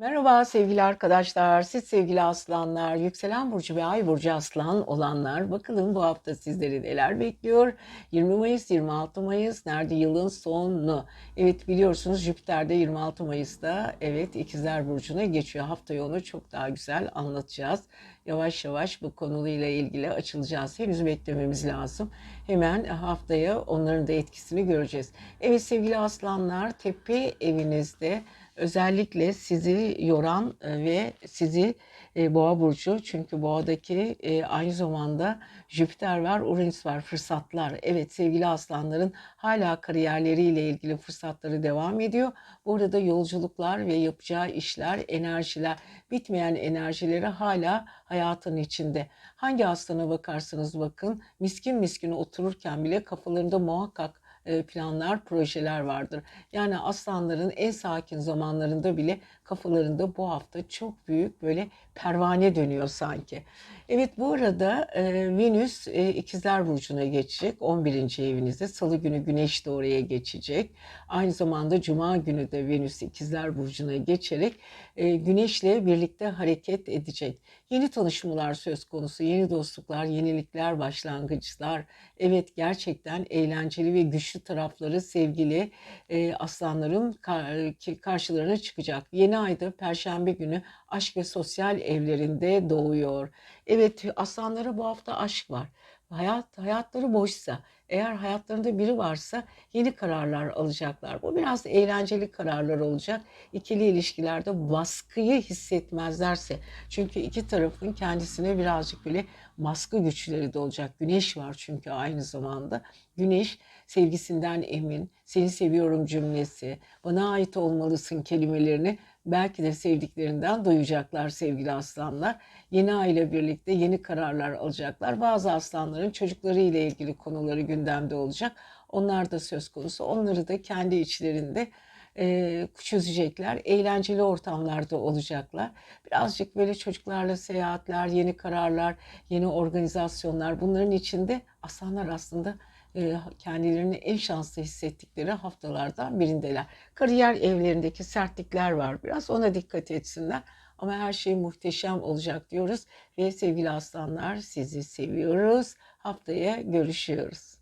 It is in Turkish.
Merhaba sevgili arkadaşlar, siz sevgili aslanlar, yükselen burcu ve ay burcu aslan olanlar. Bakalım bu hafta sizleri neler bekliyor? 20 Mayıs, 26 Mayıs, nerede yılın sonu? Evet biliyorsunuz Jüpiter de 26 Mayıs'ta evet ikizler burcuna geçiyor. Hafta onu çok daha güzel anlatacağız. Yavaş yavaş bu konuyla ilgili açılacağız. Henüz beklememiz lazım. Hemen haftaya onların da etkisini göreceğiz. Evet sevgili aslanlar, tepe evinizde özellikle sizi yoran e, ve sizi e, boğa burcu çünkü boğadaki e, aynı zamanda Jüpiter var, Uranüs var, fırsatlar. Evet sevgili aslanların hala kariyerleriyle ilgili fırsatları devam ediyor. Burada yolculuklar ve yapacağı işler, enerjiler, bitmeyen enerjileri hala hayatın içinde. Hangi aslana bakarsanız bakın miskin miskin otururken bile kafalarında muhakkak planlar, projeler vardır. Yani aslanların en sakin zamanlarında bile kafalarında bu hafta çok büyük böyle pervane dönüyor sanki. Evet bu arada e, Venüs e, İkizler Burcu'na geçecek. 11. evinizde Salı günü Güneş de oraya geçecek. Aynı zamanda Cuma günü de Venüs İkizler Burcu'na geçerek e, Güneş'le birlikte hareket edecek. Yeni tanışmalar söz konusu, yeni dostluklar, yenilikler, başlangıçlar. Evet gerçekten eğlenceli ve güçlü tarafları sevgili e, aslanların kar- karşılarına çıkacak. Yeni ayda Perşembe günü aşk ve sosyal evlerinde doğuyor. Evet aslanlara bu hafta aşk var. Hayat hayatları boşsa, eğer hayatlarında biri varsa yeni kararlar alacaklar. Bu biraz eğlenceli kararlar olacak. İkili ilişkilerde baskıyı hissetmezlerse. Çünkü iki tarafın kendisine birazcık böyle baskı güçleri de olacak. Güneş var çünkü aynı zamanda. Güneş sevgisinden emin, seni seviyorum cümlesi, bana ait olmalısın kelimelerini belki de sevdiklerinden duyacaklar sevgili aslanlar. Yeni aile birlikte yeni kararlar alacaklar. Bazı aslanların çocukları ile ilgili konuları gündemde olacak. Onlar da söz konusu. Onları da kendi içlerinde çözecekler. Eğlenceli ortamlarda olacaklar. Birazcık böyle çocuklarla seyahatler, yeni kararlar, yeni organizasyonlar bunların içinde aslanlar aslında kendilerini en şanslı hissettikleri haftalardan birindeler. Kariyer evlerindeki sertlikler var biraz ona dikkat etsinler. Ama her şey muhteşem olacak diyoruz ve sevgili aslanlar sizi seviyoruz. Haftaya görüşüyoruz.